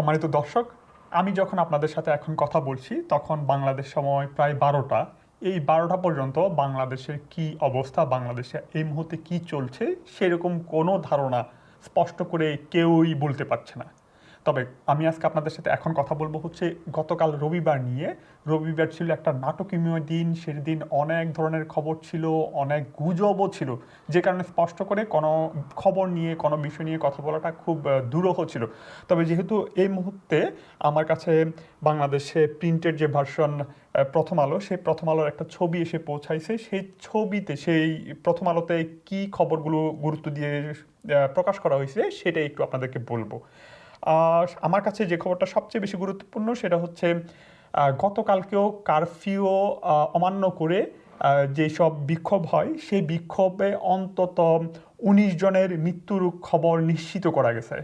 সম্মানিত দর্শক, আমি যখন আপনাদের সাথে এখন কথা বলছি, তখন বাংলাদেশ সময় প্রায় বারোটা। এই বারোটা পর্যন্ত বাংলাদেশের কি অবস্থা, বাংলাদেশে এই মুহূর্তে কি চলছে, সেরকম কোনো ধারণা স্পষ্ট করে কেউই বলতে পারছে না। তবে আমি আজকে আপনাদের সাথে এখন কথা বলব হচ্ছে গতকাল রবিবার নিয়ে। রবিবার ছিল একটা নাটকীয় দিন, সেদিন অনেক ধরনের খবর ছিল, অনেক গুজবও ছিল। যে কারণে স্পষ্ট করে কোনো খবর নিয়ে, কোনো বিষয় নিয়ে কথা বলাটা খুব দুরূহ ছিল। তবে যেহেতু এই মুহূর্তে আমার কাছে বাংলাদেশে প্রিন্টেড যে ভার্সন প্রথম আলো, সেই প্রথম আলোর একটা ছবি এসে পৌঁছাইছে। সেই ছবিতে, সেই প্রথম আলোতে কি খবরগুলো গুরুত্ব দিয়ে প্রকাশ করা হয়েছে, সেটাই একটু আপনাদেরকে বলব। আমার কাছে যে খবরটা সবচেয়ে বেশি গুরুত্বপূর্ণ সেটা হচ্ছে গতকালকেও কারফিউ অমান্য করে যেসব বিক্ষোভ হয়, সেই বিক্ষোভে অন্তত উনিশ জনের মৃত্যুর খবর নিশ্চিত করা গেছে।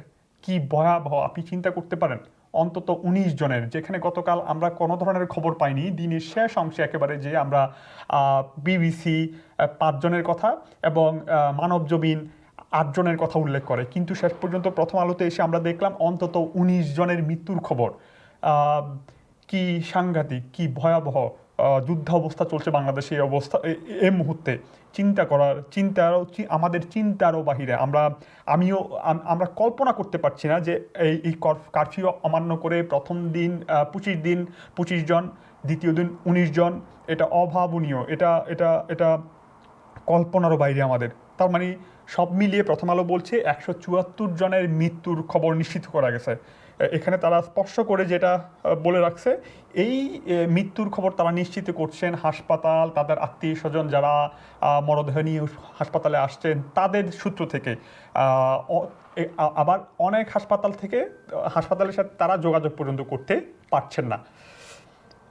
কি ভয়াবহ, আপনি চিন্তা করতে পারেন, অন্তত উনিশ জনের, যেখানে গতকাল আমরা কোনো ধরনের খবর পাইনি, দিনের শেষ অংশে একেবারে যে আমরা বিবিসি পাঁচজনের কথা এবং মানবজমিন আটজনের কথা উল্লেখ করে। কিন্তু শেষ পর্যন্ত প্রথম আলোতে এসে আমরা দেখলাম অন্তত উনিশ জনের মৃত্যুর খবর। কি সাংঘাতিক, কি ভয়াবহ যুদ্ধ অবস্থা চলছে বাংলাদেশে এই অবস্থা, এ- মুহূর্তে। চিন্তা করার, চিন্তারও আমাদের চিন্তারও বাহিরে। আমরা, আমিও আমরা কল্পনা করতে পারছি না যে এই এই কারফিউ অমান্য করে প্রথম দিন পঁচিশ দিন, পঁচিশ জন, দ্বিতীয় দিন উনিশ জন। এটা অভাবনীয়। এটা এটা এটা কল্পনারও বাইরে আমাদের। তার মানে সব মিলিয়ে প্রথম আলো বলছে একশো চুয়াত্তর জনের মৃত্যুর খবর নিশ্চিত করা গেছে। এখানে তারা স্পষ্ট করে যেটা বলে রাখছে, এই মৃত্যুর খবর তারা নিশ্চিত করছেন হাসপাতাল, তাদের আত্মীয় স্বজন যারা মরদেহ নিয়ে হাসপাতালে আসছেন, তাদের সূত্র থেকে। আবার অনেক হাসপাতাল থেকে, হাসপাতালের সাথে তারা যোগাযোগ পর্যন্ত করতে পারছেন না।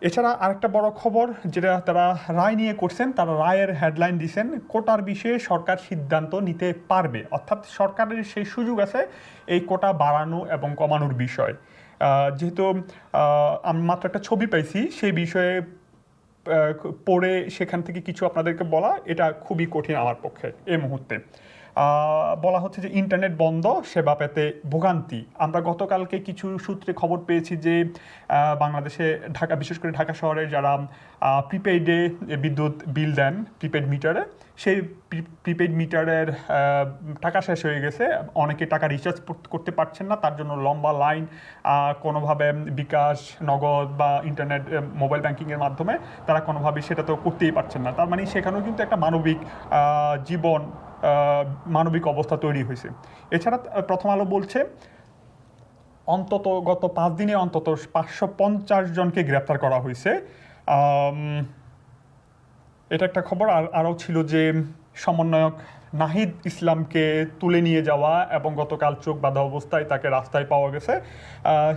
এছাড়া আরেকটা বড় খবর যেটা তারা রায় নিয়ে করছেন, তারা রায়ের হেডলাইন দিছেন, কোটার বিষয়ে সরকার সিদ্ধান্ত নিতে পারবে। অর্থাৎ সরকারের সেই সুযোগ আছে এই কোটা বাড়ানো এবং কমানোর বিষয়। যেহেতু আমি মাত্র একটা ছবি পাইছি, সেই বিষয়ে পড়ে সেখান থেকে কিছু আপনাদেরকে বলা, এটা খুবই কঠিন আমার পক্ষে এই মুহূর্তে। বলা হচ্ছে যে ইন্টারনেট বন্ধ, সেবা পেতে ভোগান্তি। আমরা গতকালকে কিছু সূত্রে খবর পেয়েছি যে বাংলাদেশে ঢাকা, বিশেষ করে ঢাকা শহরে যারা প্রিপেইডে বিদ্যুৎ বিল দেন প্রিপেইড মিটারে সেই প্রিপেইড মিটারের টাকা শেষ হয়ে গেছে। অনেকে টাকা রিচার্জ করতে পারছেন না, তার জন্য লম্বা লাইন কোনোভাবে বিকাশ, নগদ বা ইন্টারনেট মোবাইল ব্যাংকিংয়ের মাধ্যমে তারা কোনোভাবে সেটা তো করতেই পারছেন না। তার মানে সেখানেও কিন্তু একটা মানবিক জীবন মানবিক অবস্থা তৈরি হয়েছে। এছাড়া প্রথম আলো বলছে, অন্তত গত পাঁচ দিনে অন্তত পাঁচশো পঞ্চাশ জনকে গ্রেপ্তার করা হয়েছে। এটা একটা খবর, আর আরও ছিল যে সমন্বয়ক নাহিদ ইসলামকে তুলে নিয়ে যাওয়া এবং গতকাল চোখ বাঁধা অবস্থায় তাকে রাস্তায় পাওয়া গেছে।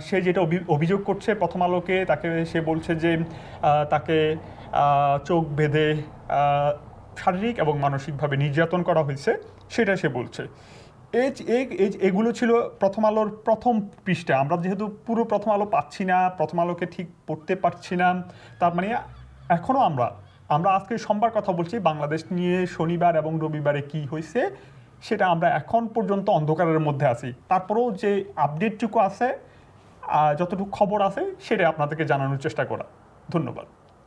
সে যেটা অভি- অভিযোগ করছে প্রথম আলোকে, তাকে সে বলছে যে তাকে চোখ বেঁধে শারীরিক এবং মানসিকভাবে নির্যাতন করা হয়েছে, সেটা সে বলছে। এগুলো ছিল প্রথম আলোর প্রথম পৃষ্ঠা। আমরা যেহেতু পুরো প্রথম আলো পাচ্ছি না, প্রথম আলোকে ঠিক পড়তে পারছি না, তার মানে এখনও আমরা আমরা আজকে সোমবার কথা বলছি, বাংলাদেশ নিয়ে শনিবার এবং রবিবারে কি হয়েছে সেটা আমরা এখন পর্যন্ত অন্ধকারের মধ্যে আছি। তারপরেও যে আপডেটটুকু আছে যতটুকু খবর আছে, সেটা আপনাদেরকে জানানোর চেষ্টা করা। ধন্যবাদ।